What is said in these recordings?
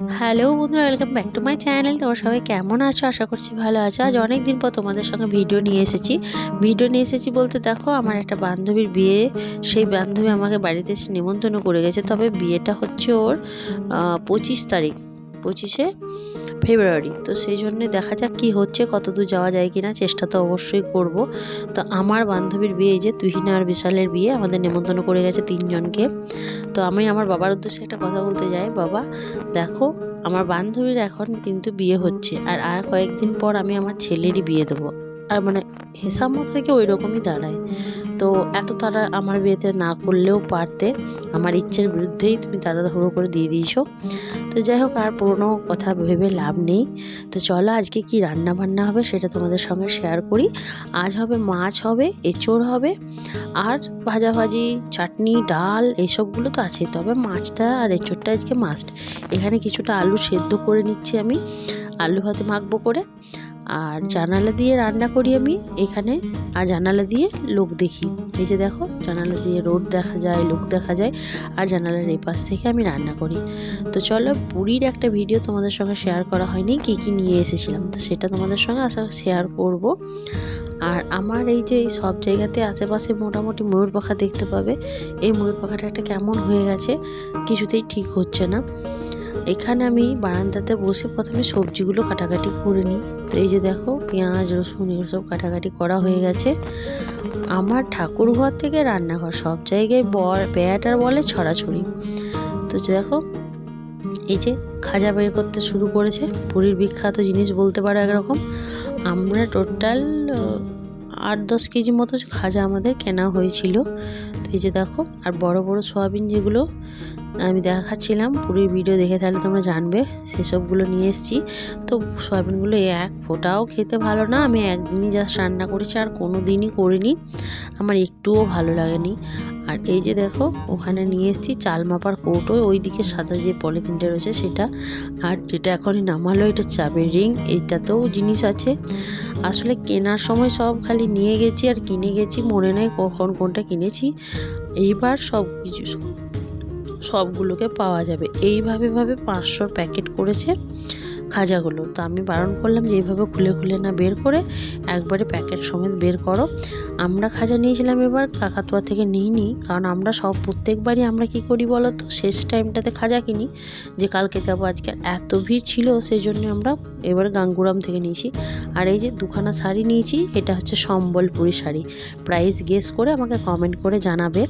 Hello বন্ধুরা welcome back to my channel তোমরা সবাই কেমন আছো? আশা করছি ভালো আছো। আজ অনেক দিন পর তোমাদের সঙ্গে ভিডিও নিয়ে এসেছি। ভিডিও নিয়ে এসেছি বলতে দেখো, আমার একটা বান্ধবীর বিয়ে। সেই বান্ধবী আমাকে বাড়িতে এসে নিমন্ত্রণ করে গেছে। তবে বিয়েটা হচ্ছে ওর পঁচিশ তারিখ, পঁচিশে ফেব্রুয়ারি তো সেই জন্যে দেখা যাক কী হচ্ছে কত দূর যাওয়া যায় কিনা, চেষ্টা তো অবশ্যই করব। তো আমার বান্ধবীর বিয়ে যে তুহিনা আর বিশালের বিয়ে, আমাদের নিমন্ত্রণ করে গেছে তিনজনকে। তো আমি আমার বাবার উদ্দেশ্যে একটা কথা বলতে যাই, বাবা, দেখো, আমার বান্ধবীর এখন কিন্তু বিয়ে হচ্ছে, আর আর কয়েকদিন পর আমি আমার ছেলেরই বিয়ে দেবো। আর মানে হিসাব মতো কি ওই রকমই দাঁড়ায়। তো এত তারা আমার বিয়েতে না করলেও পারতে, আমার ইচ্ছের বিরুদ্ধেই তুমি তারা তাড়াহুড়ো করে দিয়ে দিয়েছ। তো যাই হোক, আর পুরোনো কথা ভেবে লাভ নেই। তো চলো আজকে কি রান্না বান্না হবে সেটা তোমাদের সঙ্গে শেয়ার করি। আজ হবে মাছ হবে, এঁচোড় হবে, আর ভাজাভাজি, চাটনি, ডাল, এইসবগুলো তো আছে তবে মাছটা আর এঁচোড়টা আজকে মাস্ট এখানে কিছুটা আলু সেদ্ধ করে নিচ্ছি আমি। আলু ভাতে মাখবো করে। আর জানালা দিয়ে রান্না করি আমি এখানে। আর জানালা দিয়ে লোক দেখি। এই যে দেখো, জানালা দিয়ে রোড দেখা যায়, লোক দেখা যায়, আর জানালার এই পাশ থেকে আমি রান্না করি। তো চলো, পুরীর একটা ভিডিও তোমাদের সঙ্গে শেয়ার করা হয়নি, কী কী নিয়ে এসেছিলাম। তো সেটা তোমাদের সঙ্গে আশা শেয়ার করব। আর আমার এই যে এই সব জায়গাতে আশেপাশে মোটামুটি ময়ূর পাখা দেখতে পাবে। এই ময়ূর পাখাটা একটা কেমন হয়ে গেছে, কিছুতেই ঠিক হচ্ছে না। এখানে আমি বারান্দাতে বসে প্রথমে সবজিগুলো কাটাকাটি করে নিই। তো এই যে দেখো, পেঁয়াজ, রসুন এগুলো সব কাটাকাটি করা হয়ে গেছে। আমার ঠাকুর ঘর থেকে রান্নাঘর সব জায়গায় ব্যাটার বলে ছড়াছড়ি। তো দেখো, এই যে খাজা বের করতে শুরু করেছে। পুরীর বিখ্যাত জিনিস বলতে পারো একরকম। আমরা টোটাল আট দশ কেজি মতো খাজা আমাদের কেনা হয়েছিল। তো এই যে দেখো, আর বড় বড় সয়াবিন যেগুলো আমি দেখাচ্ছিলাম পুরীর ভিডিও দেখে তাহলে তোমরা জানবে সেসবগুলো নিয়ে এসেছি। তো সয়াবিনগুলো এক ফোটাও খেতে ভালো না, আমি একদিনই জাস্ট রান্না করেছি, আর কোনো দিনই করিনি। আমার একটুও ভালো লাগেনি। আর এই যে দেখো, ওখানে নিয়ে এসেছি চাল মাপার কৌটো ওই দিকে সাদা যে পলিথিনটা রয়েছে সেটা। আর যেটা এখনই নামালো, এটা চাবের রিং, এইটাতেও জিনিস আছে। আসলে কেনার সময় সব খালি নিয়ে গেছি আর কিনে গেছি, মনে নেই কখন কোনটা কিনেছি। এইবার সব কিছু, সবগুলোকে পাওয়া যাবে। এইভাবে, ভাবে পাঁচশোর প্যাকেট করেছে খাজাগুলো। তো আমি বারণ করলাম যে, এইভাবে খুলে খুলে না বের করে একবারে প্যাকেট সমেত বের করো। আমরা খাজা নিয়েছিলাম এবার, কাকাতুয়া থেকে নিইনি, কারণ আমরা সব, প্রত্যেকবারই আমরা কি করি বলো তো শেষ টাইমটাতে খাজা কিনি, যে কালকে যাব আজকে। এত ভিড় ছিল সেই জন্য আমরা এবার গাঙ্গুরাম থেকে নিয়েছি। আর এই যে দুখানা শাড়ি নিয়েছি, এটা হচ্ছে সম্বলপুরি শাড়ি। প্রাইস গেস করে আমাকে কমেন্ট করে জানাবে।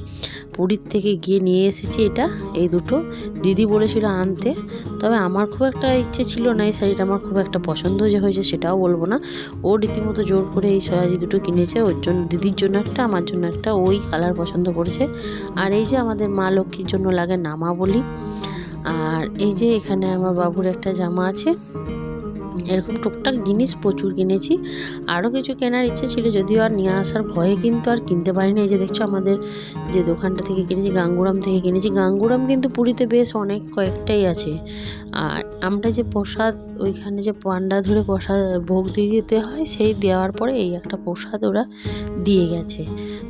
পুরীর থেকে গিয়ে নিয়ে এসেছি এটা, এই দুটো। দিদি বলেছিল আনতে তবে আমার খুব একটা ইচ্ছে ছিল না এই শাড়িটা আমার খুব একটা পছন্দ যে হয়েছে সেটাও বলব না। ও রীতিমতো জোর করে এই শাড়ি দুটো কিনেছে, ওর জন্য, দিদির জন্য একটা, আমার জন্য একটা, ওই কালার পছন্দ করেছে। আর এই যে আমাদের মা লক্ষ্মীর জন্য লাগে নামা বলি। আর এই যে এখানে আমার বাবুর একটা জামা আছে এরকম টুকটাক জিনিস প্রচুর কিনেছি। আরও কিছু কেনার ইচ্ছে ছিল যদিও আর নিয়ে আসার ভয়ে কিন্তু আর কিনতে পারিনি। এই যে দেখছ আমাদের যে দোকানটা থেকে কিনেছি, গাঙ্গুরাম থেকে কিনেছি। গাঙ্গুরাম কিন্তু পুরীতে বেশ অনেক কয়েকটাই আছে। আর আমরা যে প্রসাদ, ওইখানে যে পান্ডা ধরে প্রসাদ, ভোগ দিয়ে দিতে হয়, সেই দেওয়ার পরে এই একটা প্রসাদ ওরা দিয়ে গেছে।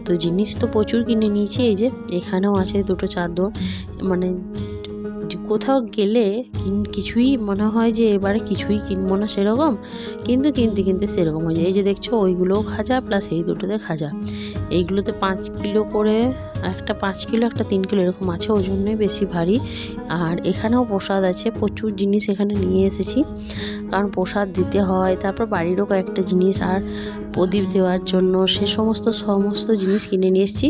তো জিনিস তো প্রচুর কিনে নিয়েছি। এই যে এখানেও আছে দুটো চাদর মানে কোথাও গেলে কিছুই মনে হয় যে এবারে কিছুই কিনবো না সেরকম, কিন্তু কিনতে কিনতে সেরকম হয়ে যায়। এই যে দেখছ ওইগুলোও খাজা প্লাস এই দুটোতে খাজা। এইগুলোতে পাঁচ কিলো করে, একটা পাঁচ কিলো, একটা তিন কিলো এরকম আছে, ওই জন্যই বেশি ভারী। আর এখানেও প্রসাদ আছে, প্রচুর জিনিস এখানে নিয়ে এসেছি। কারণ প্রসাদ দিতে হয়, তারপর বাড়িরও কয়েকটা জিনিস আর প্রদীপ দেওয়ার জন্য, সে সমস্ত সমস্ত জিনিস কিনে নিয়ে এসেছি।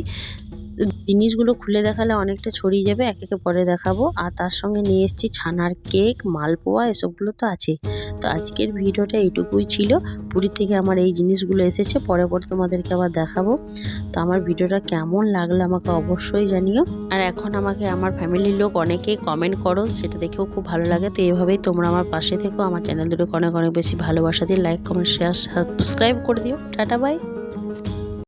জিনিসগুলো খুলে দেখালে অনেকটা ছড়িয়ে যাবে, এক একে পরে দেখাবো। আর তার সঙ্গে নিয়ে এসেছি ছানার কেক, মালপোয়া, এসবগুলো তো আছে তো আজকের ভিডিওটা এইটুকুই ছিল। পুরী থেকে আমার এই জিনিসগুলো এসেছে, পরে পরে তোমাদেরকে আবার দেখাবো। তো আমার ভিডিওটা কেমন লাগল আমাকে অবশ্যই জানিও। আর এখন আমাকে আমার ফ্যামিলির লোক অনেকেই কমেন্ট করো, সেটা দেখেও খুব ভালো লাগে। তো এইভাবেই তোমরা আমার পাশে থেকো, আমার চ্যানেল দুটোকে অনেক অনেক বেশি ভালোবাসা দিয়ে লাইক কমেন্ট শেয়ার সাবস্ক্রাইব করে দিও। Tata bye